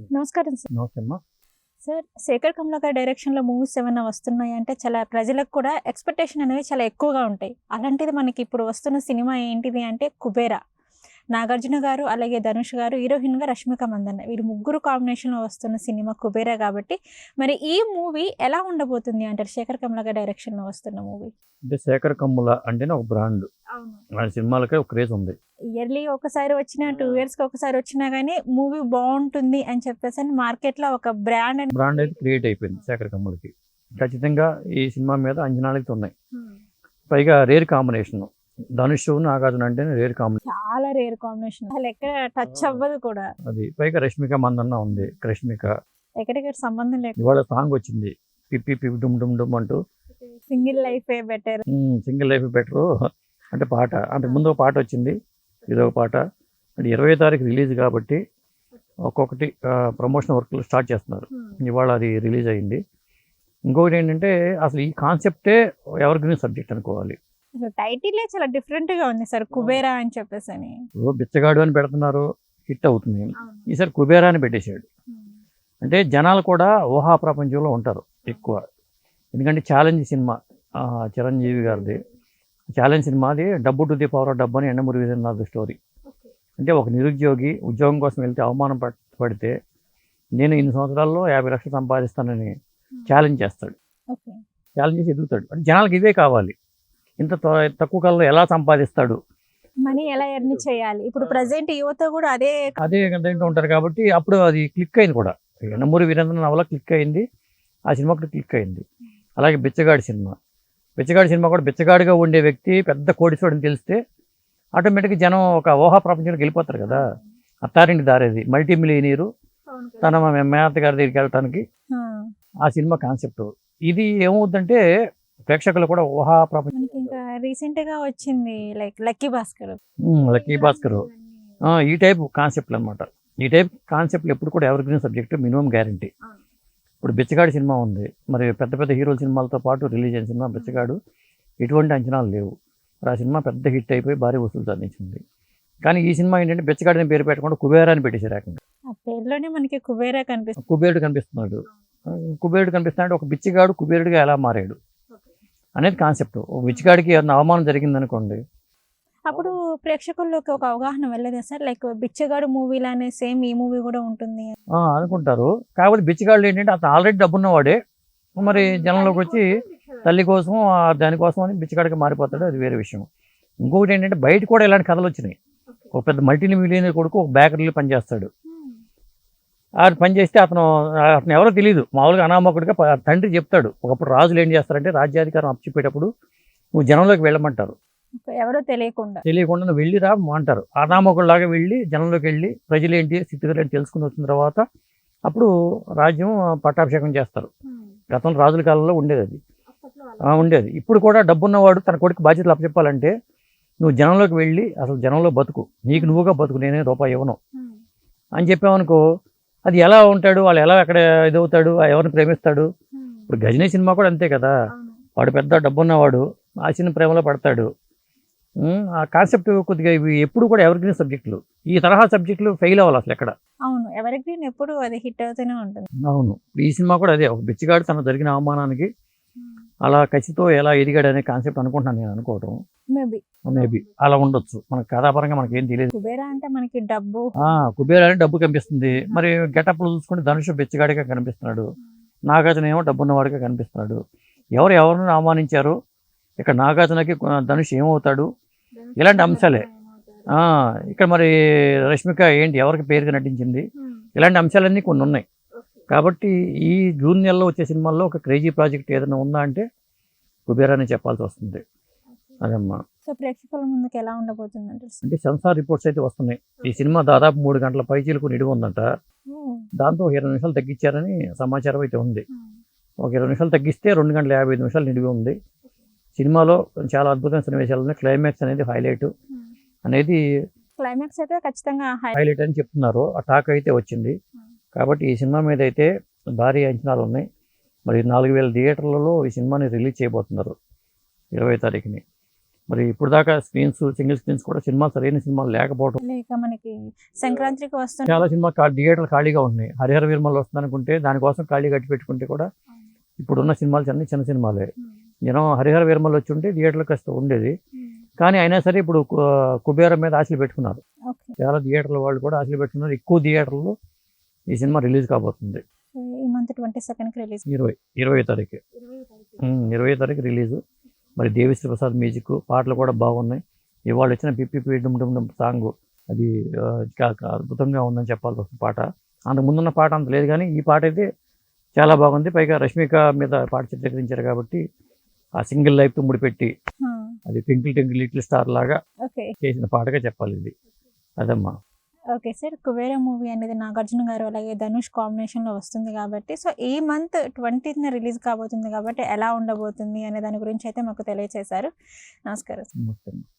నమస్కారం సార్. నమస్తే అమ్మా సార్ శేఖర్ కమలా గారి డైరెక్షన్లో మూవీస్ ఏమైనా వస్తున్నాయి? అంటే చాలా ప్రజలకు కూడా ఎక్స్పెక్టేషన్ అనేవి చాలా ఎక్కువగా ఉంటాయి. అలాంటిది మనకి ఇప్పుడు వస్తున్న సినిమా ఏంటిది అంటే కుబేరా. నాగార్జున గారు అలాగే ధనుష్ గారు హీరోయిన్గా రష్మిక మందన్న. వీరు ముగ్గురు కాంబినేషన్లో వస్తున్న సినిమా కుబేరా కాబట్టి మరి ఈ మూవీ ఎలా ఉండబోతుంది? అంటారు శేఖర్ కమలా గారి డైరెక్షన్లో వస్తున్న మూవీ. అంటే శేఖర్ కమ్ముల అంటేనే ఒక బ్రాండ్. అవును. ఆ సినిమాలకే ఒక క్రేజ్ ఉంది. ఇయర్లీ ఒకసారి వచ్చినా టూ ఇయర్స్కి ఒకసారి వచ్చినా కానీ మూవీ బాగుంటుంది అని చెప్పేసి అని మార్కెట్లో ఒక బ్రాండ్ బ్రాండ్ అయితే క్రియేట్ అయిపోయింది శేఖర్ కమ్ములకి ఖచ్చితంగా ఈ సినిమా మీద అంచనాలకి ఉన్నాయి. పైగా రేర్ కాంబినేషన్. ధనుష్ నాగార్జున అంటేనే రేర్ కాంబినేషన్ చాలా రేర్ కాంబినేషన్ అసలు ఎక్కడ టచ్ అవ్వదు కూడా. అది పైగా రష్మిక మందన్న ఉంది రష్మిక. ఎక్కడికి సంబంధం లేక ఇవాళ సాంగ్ వచ్చింది పిప్పి పిప్పి డుమ్ డుమ్ డుమ్ అంటూ. Single life better single life better అంటే పాట అంతకు ముందు ఒక పాట వచ్చింది ఇదొక పాట. అంటే ఇరవై తారీఖు రిలీజ్ కాబట్టి ఒక్కొక్కటి ప్రమోషన్ వర్క్లు స్టార్ట్ చేస్తున్నారు. ఇవాళ అది రిలీజ్ అయింది. ఇంకొకటి ఏంటంటే అసలు ఈ కాన్సెప్టే ఎవరి గ్రీన్ సబ్జెక్ట్ అనుకోవాలి? టైటిలే చాలా డిఫరెంట్గా ఉంది సార్ కుబేరా అని చెప్పేసి అని బిచ్చగాడు అని పెడుతున్నారు హిట్ అవుతుంది. ఈసారి కుబేరా అని పెట్టేశాడు. అంటే జనాలు కూడా ఊహా ప్రపంచంలో ఉంటారు ఎక్కువ. ఎందుకంటే ఛాలెంజ్ సినిమా చిరంజీవి గారిది. ఛాలెంజ్ సినిమాది డబ్బు టు ది పవర్ ఆఫ్ డబ్బు అని ఎండమూరి వీరేంద్రనాథ్ స్టోరీ. అంటే ఒక నిరుద్యోగి ఉద్యోగం కోసం వెళ్తే అవమానం పడ్- పడితే నేను ఇన్ని సంవత్సరాల్లో యాభై లక్షలు సంపాదిస్తానని ఛాలెంజ్ చేస్తాడు. ఛాలెంజ్ చేసి ఎదుగుతాడు. అంటే జనాలకు ఇవే కావాలి. ఇంత తక్కువ కాలంలో ఎలా సంపాదిస్తాడు? మనీ ఎలా ఎర్న్ చేయాలి? ఇప్పుడు ప్రజెంట్ యువత కూడా అదే అదే దీంట్లో ఉంటారు కాబట్టి అప్పుడు అది క్లిక్ అయింది కూడా. ఎండమూరి వీరేంద్ర నవల క్లిక్ అయింది ఆ సినిమా కూడా క్లిక్ అయింది. అలాగే బిచ్చగాడి సినిమా. బిచ్చగాడి సినిమా కూడా బిచ్చగాడిగా ఉండే వ్యక్తి పెద్ద కోడిసోడని తెలిస్తే ఆటోమేటిక్గా జనం ఒక ఊహా ప్రపంచంలోకి వెళ్ళిపోతారు కదా. అత్తారింటి దారేది మల్టీ మిలియనీరు తన మే- మేనత్త గారి దగ్గరికి వెళ్ళటానికి ఆ, ఆ సినిమా కాన్సెప్ట్. ఇది ఏమవుద్దంటే ప్రేక్షకులు కూడా ఊహా ప్రపంచం ఇంకా రీసెంట్గా వచ్చింది like lucky Bhaskar. Lucky Bhaskar. ఆ, ఈ టైప్ కాన్సెప్ట్లు అనమాట ఈ టైప్ కాన్సెప్ట్లు ఎప్పుడు కూడా evergreen subject minimum guarantee. ఇప్పుడు బిచ్చగాడి సినిమా ఉంది మరి పెద్ద పెద్ద హీరోల సినిమాలతో పాటు రిలీజ్ అయిన సినిమా బిచ్చగాడు ఎటువంటి అంచనాలు లేవు. ఆ సినిమా పెద్ద హిట్ అయిపోయి భారీ వసూలు సాధించింది. కానీ ఈ సినిమా ఏంటంటే బిచ్చగాడిని పేరు పెట్టకుండా కుబేరా అని ఆ పేరులోనే మనకి కుబేరా కనిపిస్తుంది. కుబేరుడు కనిపిస్తున్నాడు. కుబేరుడు కనిపిస్తున్నాడు ఒక బిచ్చగాడు కుబేరుడిగా ఎలా మారాడు? అనేది కాన్సెప్ట్ బిచ్చగాడికి ఏదైనా అవమానం జరిగిందనుకోండి. అప్పుడు ప్రేక్షకుల్లోకి ఒక అవగాహన వెళ్ళదా సార్? లైక్ బిచ్చగాడు మూవీలానే సేమ్ ఈ మూవీ కూడా ఉంటుంది. అనుకుంటారు. కాకపోతే బిచ్చగాళ్ళు ఏంటంటే అతను ఆల్రెడీ డబ్బున్నవాడే. మరి జనంలోకి వచ్చి తల్లి కోసం దానికోసం అని బిచ్చగాడికి మారిపోతాడు. అది వేరే విషయం. ఇంకొకటి ఏంటంటే బయట కూడా ఇలాంటి కథలు వచ్చినాయి. ఒక పెద్ద మల్టీ మిలియనర్ కొడుకు ఒక బేకరీలో పనిచేస్తాడు. ఆ పని చేస్తే అతను అతను ఎవరో తెలియదు మామూలుగా అనామకుడిగా తండ్రి చెప్తాడు. ఒకప్పుడు రాజులు ఏం చేస్తారంటే రాజ్యాధికారం అప్పచెప్పేటప్పుడు నువ్వు జనంలోకి వెళ్ళమంటారు. ఎవరో తెలియకుండా. తెలియకుండా నువ్వు వెళ్ళిరా అంటారు. అనామకుడిలాగా వెళ్ళి జనంలోకి వెళ్ళి ప్రజలు ఏంటి స్థితిగతులు ఏంటి తెలుసుకుని వచ్చిన తర్వాత అప్పుడు రాజ్యం పట్టాభిషేకం చేస్తారు. గతంలో రాజుల కాలంలో ఉండేది అది. ఉండేది. ఇప్పుడు కూడా డబ్బున్నవాడు తన కొడుకు బాధ్యతలు అప్పచెప్పాలంటే నువ్వు జనంలోకి వెళ్ళి అసలు జనంలో బతుకు. నీకు నువ్వుగా బతుకు నేనే రూపాయి ఇవ్వను. అని చెప్పామనుకో అది ఎలా ఉంటాడు వాళ్ళు ఎలా ఎక్కడ ఇదవుతాడు ఎవరిని ప్రేమిస్తాడు. ఇప్పుడు గజనీ సినిమా కూడా అంతే కదా. వాడు పెద్ద డబ్బున్నవాడు ఆ చిన్న ప్రేమలో పడతాడు. ఆ కాన్సెప్ట్ కొద్దిగా ఇవి ఎప్పుడు కూడా ఎవరి గ్రీన్ సబ్జెక్టులు ఈ తరహా సబ్జెక్టులు ఫెయిల్ అవ్వాలి అసలు ఎక్కడ. అవును ఎవరి గ్రీన్ ఎప్పుడు అది హిట్ అవుతూనే ఉంటుంది. అవును ఈ సినిమా కూడా అదే. ఒక బిచ్చిగాడు తన జరిగిన అవమానానికి అలా కసితో ఎలా ఎదిగాడు అనే కాన్సెప్ట్ అనుకుంటున్నాను నేను అనుకోవటం. మేబీ మేబీ అలా ఉండొచ్చు. మనకు కథాపరంగా మనకి ఏం తెలియదు కుబేరా అంటే మనకి డబ్బు. ఆ కుబేర అని డబ్బు కనిపిస్తుంది. మరి గెటప్లు చూసుకుంటే ధనుష్ బెచ్చగాడిగా కనిపిస్తున్నాడు. నాగార్జున ఏమో డబ్బున్నవాడిగా కనిపిస్తున్నాడు. ఎవరు ఎవరిని అవమానించారు? ఇక్కడ నాగార్జునకి ధనుష్ ఏమవుతాడు? ఇలాంటి అంశాలే. ఆ, ఇక్కడ మరి రష్మిక ఏంటి? ఎవరికి పేరుగా నటించింది? ఇలాంటి అంశాలన్నీ కొన్ని ఉన్నాయి. కాబట్టి ఈ జూన్ నెలలో వచ్చే సినిమాల్లో ఒక క్రేజీ ప్రాజెక్ట్ ఏదైనా ఉందా అంటే కుబేరా అని చెప్పాల్సి వస్తుంది. అదమ్మా. సో ప్రేక్షకుల ముందుకు ఎలా ఉండబోతుంది అంటారు సార్? అంటే సెన్సార్ రిపోర్ట్స్ అయితే వస్తున్నాయి. ఈ సినిమా దాదాపు మూడు గంటల పైచీలకు నిడివి ఉందంట. దాంతో ఒక ఇరవై నిమిషాలు తగ్గించారని సమాచారం అయితే ఉంది. ఒక ఇరవై నిమిషాలు తగ్గిస్తే రెండు గంటల యాభై ఐదు నిమిషాలు నిడివి ఉంది. సినిమాలో చాలా అద్భుతమైన సన్నివేశాలు ఉన్నాయి. క్లైమాక్స్ అనేది హైలైట్ అనేది క్లైమాక్స్ అయితే ఖచ్చితంగా హైలైట్ అని చెప్తున్నారు. ఆ టాక్ అయితే వచ్చింది. కాబట్టి ఈ సినిమా మీద అయితే భారీ అంచనాలు ఉన్నాయి. మరి నాలుగు వేల థియేటర్లలో ఈ సినిమాని రిలీజ్ చేయబోతున్నారు ఇరవై తారీఖుని. మరి ఇప్పుడు దాకా స్క్రీన్స్ సింగిల్ స్క్రీన్స్ కూడా సినిమా సరైన సినిమాలు లేకపోవడం లేక మనకి సంక్రాంతికి వస్తున్న చాలా సినిమా థియేటర్లు ఖాళీగా ఉన్నాయి. హరిహర వీరమల్ వస్తుంది అనుకుంటే దానికోసం ఖాళీ కట్టి పెట్టుకుంటే కూడా ఇప్పుడున్న సినిమాలు అన్ని చిన్న సినిమాలే. జనం హరిహర వీరమల్ వచ్చి ఉంటే థియేటర్లు కాస్త ఉండేది. కానీ అయినా సరే ఇప్పుడు కుబేర మీద ఆశలు పెట్టుకున్నారు. చాలా థియేటర్ల వాళ్ళు కూడా ఆశలు పెట్టుకున్నారు. ఎక్కువ థియేటర్లో ఈ సినిమా రిలీజ్ కాబోతుంది. ఈ మంత్ ట్వంటీ సెకండ్కి రిలీజ్ ఇరవై ఇరవై తారీఖు. ఇరవై తారీఖు. రిలీజు. మరి దేవిశ్రీ ప్రసాద్ మ్యూజిక్ పాటలు కూడా బాగున్నాయి. ఇవాళ వచ్చిన పిప్పి డుమ్ డుమ్ డుమ్ సాంగ్ అది అద్భుతంగా ఉందని చెప్పాలి ఒక పాట. అంతకు ముందున్న పాట అంత లేదు కానీ ఈ పాట అయితే చాలా బాగుంది. పైగా రష్మిక మీద పాట చిత్రీకరించారు కాబట్టి ఆ సింగిల్ లైఫ్తో ముడిపెట్టి అది ట్వింకిల్ ట్వింకిల్ లిటిల్ స్టార్ లాగా చేసిన పాటగా చెప్పాలి ఇది. అదమ్మా. Okay sir. కుబేర మూవీ అనేది నాగార్జున గారు అలాగే ధనుష్ కాంబినేషన్లో వస్తుంది కాబట్టి సో ఈ మంత్ ట్వంటీత్న రిలీజ్ కాబోతుంది కాబట్టి ఎలా ఉండబోతుంది అనే దాని గురించి అయితే మాకు తెలియజేశారు నమస్కారం సార్.